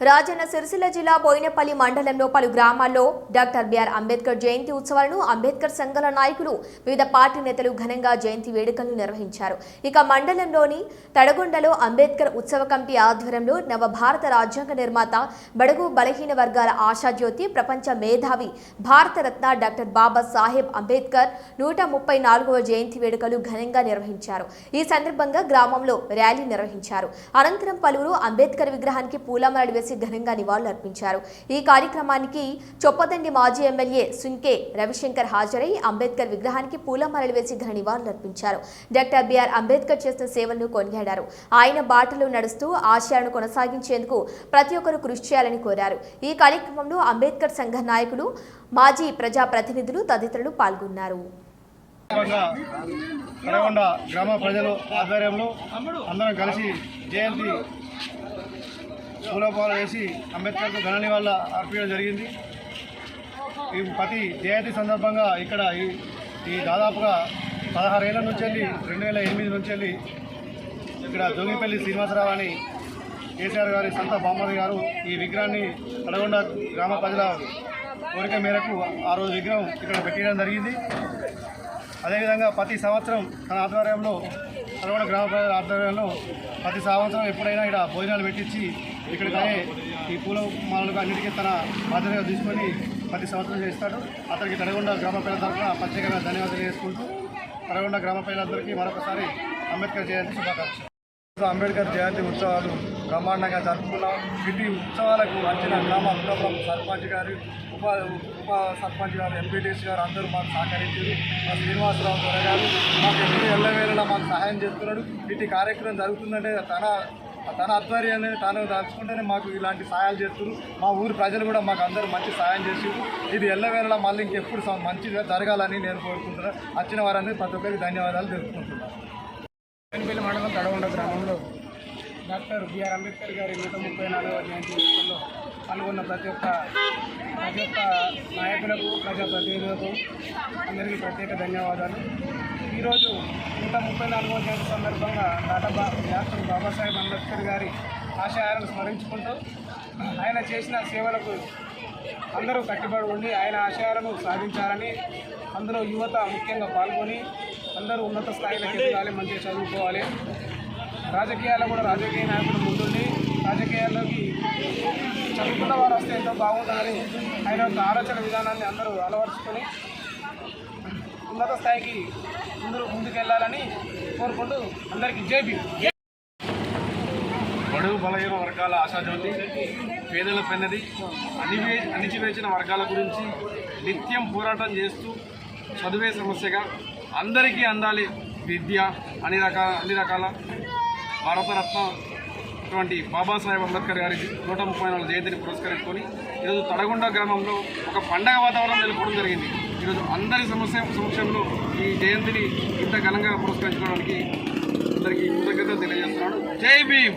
రాజన్న సిరిసిల్ల జిల్లా బోయినపల్లి మండలంలో పలు గ్రామాల్లో డాక్టర్ బిఆర్ అంబేద్కర్ జయంతి ఉత్సవాలను అంబేద్కర్ సంఘాల నాయకులు వివిధ పార్టీ నేతలు ఘనంగా జయంతి వేడుకలను నిర్వహించారు. ఇక మండలంలోని తడగొండలో అంబేద్కర్ ఉత్సవ కమిటీ ఆధ్వర్యంలో నవభారత రాజ్యాంగ నిర్మాత బడుగు బలహీన వర్గాల ఆశాజ్యోతి ప్రపంచ మేధావి భారతరత్న డాక్టర్ బాబా సాహెబ్ అంబేద్కర్ నూట ముప్పై నాలుగవ జయంతి వేడుకలు ఘనంగా నిర్వహించారు. ఈ సందర్భంగా గ్రామంలో ర్యాలీ నిర్వహించారు. అనంతరం పలువురు అంబేద్కర్ విగ్రహానికి పూలమరడి కలిసి ఘనంగా నివాళులర్పించారు ఈ కార్యక్రమానికి చొప్పదండి మాజీ ఎమ్మెల్యే సుంకే రవిశంకర్ హాజరై అంబేద్కర్ విగ్రహానికి పూలమాలలు వేసి ఘన నివాళులర్పించారు డాక్టర్ బిఆర్ అంబేద్కర్ చేసిన సేవలను కొనియాడారు. ఆయన బాటలో నడుస్తూ ఆశయాలను కొనసాగించేందుకు ప్రతి ఒక్కరూ కృషి చేయాలని కోరారు. ఈ కార్యక్రమంలో అంబేద్కర్ సంఘ నాయకులు మాజీ ప్రజాప్రతినిధులు తదితరులు పాల్గొన్నారు. గ్రామ ప్రజలు ఆధ్వర్యంలో అందరం కలిసి జయంతి పూలపాలు వేసి అంబేద్కర్కు ఘన నివాళులు అర్పించడం జరిగింది. ఈ ప్రతి జయంతి సందర్భంగా ఇక్కడ ఈ ఈ దాదాపుగా పదహారేళ్ళ నుంచి వెళ్ళి రెండు వేల ఎనిమిది నుంచి వెళ్ళి ఇక్కడ జోగిపల్లి శ్రీనివాసరావు అని కేసీఆర్ గారి సంత బామ్మది గారు ఈ విగ్రహాన్ని కడగొండ గ్రామ ప్రజల కోరిక మేరకు ఆ రోజు విగ్రహం ఇక్కడ పెట్టడం జరిగింది. అదేవిధంగా ప్రతి సంవత్సరం తన ఆధ్వర్యంలో కడగొండ గ్రామ ప్రజల ఆధ్వర్యంలో ప్రతి సంవత్సరం ఎప్పుడైనా ఇక్కడ భోజనాలు పెట్టించి ఇక్కడికనే ఈ పూల మాలలకు అన్నిటికీ తన బాధ్యతగా తీసుకొని ప్రతి సంవత్సరం చేస్తాడు. అతనికి తడగొండ గ్రామ ప్రజల తరఫున ప్రత్యేకంగా ధన్యవాదాలు చేసుకుంటూ తడగొండ గ్రామ ప్రజలందరికీ మరొకసారి అంబేద్కర్ జయంతి శుభాకాంక్షలు. అంబేద్కర్ జయంతి ఉత్సవాలు బ్రహ్మాండంగా జరుపుకున్నాం. ఇటు ఉత్సవాలకు వచ్చిన గ్రామ సర్పంచ్ గారు ఉప ఉప సర్పంచ్ గారు ఎంపీటీసీ గారు అందరూ మాకు సహకరించారు. మా శ్రీనివాసరావు దొర గారు మాకు ఎన్ని ఎల్లవేళలా మాకు సహాయం చేస్తున్నాడు. ఇటు కార్యక్రమం జరుగుతుందంటే తన తన ఆధ్వర్యాన్ని తాను దాచుకుంటేనే మాకు ఇలాంటి సహాయాలు చేస్తున్నారు. మా ఊరి ప్రజలు కూడా మాకు అందరూ మంచి సహాయం చేసారు ఇది ఎల్లవేళలా మళ్ళీ ఇంకెప్పుడు స- మంచిగా జరగాలని నేను కోరుకుంటున్నాను వచ్చిన వారందరికీ ప్రతి ఒక్కరికి ధన్యవాదాలు తెలుపుకుంటున్నాను మండలం తడగొండ గ్రామంలో డాక్టర్ బిఆర్ అంబేద్కర్ గారి నూట ముప్పై నాలుగవ జయంతి పాల్గొన్న ప్రతి ఒక్క ప్రతి ఒక్క నాయకులకు ప్రజాప్రతినిధులకు అందరికీ ప్రత్యేక ధన్యవాదాలు. ఈరోజు నూట ముప్పై నాలుగవ జయంతి సందర్భంగా డాక్టర్ బా డాక్టర్ బాబాసాహెబ్ అంబేద్కర్ గారి ఆశయాలను స్మరించుకుంటూ ఆయన చేసిన సేవలకు అందరూ కట్టుబడి ఉండి ఆయన ఆశయాలను సాధించాలని అందరూ యువత ముఖ్యంగా పాల్గొని అందరూ ఉన్నత స్థాయిలో ఎదగాలి మంచిగా చదువుకోవాలి. రాజకీయాల్లో కూడా రాజకీయ నాయకులు ముందుండి రాజకీయాల్లోకి చదువుకున్న వారు వస్తే ఎంతో బాగుంటుందని ఆయన యొక్క ఆలోచన విధానాన్ని అందరూ అలవర్చుకొని ఉన్నత స్థాయికి ముందు ముందుకెళ్ళాలని కోరుకుంటూ అందరికీ జేబీ బడుగు బలహీన వర్గాల ఆశాజ్యోతి పేదల పెన్నది అణివే అణిచివేసిన వర్గాల గురించి నిత్యం పోరాటం చేస్తూ చదువే సమస్యగా అందరికీ అందాలి విద్య అన్ని రకాల అన్ని రకాల భారతరత్న అటువంటి బాబాసాహెబ్ అంబేద్కర్ గారి నూట ముప్పై నాలుగు జయంతిని పురస్కరించుకొని ఈరోజు తడగొండ గ్రామంలో ఒక పండగ వాతావరణం నెలకొనడం జరిగింది. ఈరోజు అందరి సమస్య సమక్షంలో ఈ జయంతిని ఇంత ఘనంగా పురస్కరించుకోవడానికి అందరికీ కృతజ్ఞత తెలియజేస్తున్నాడు జై భీమ్!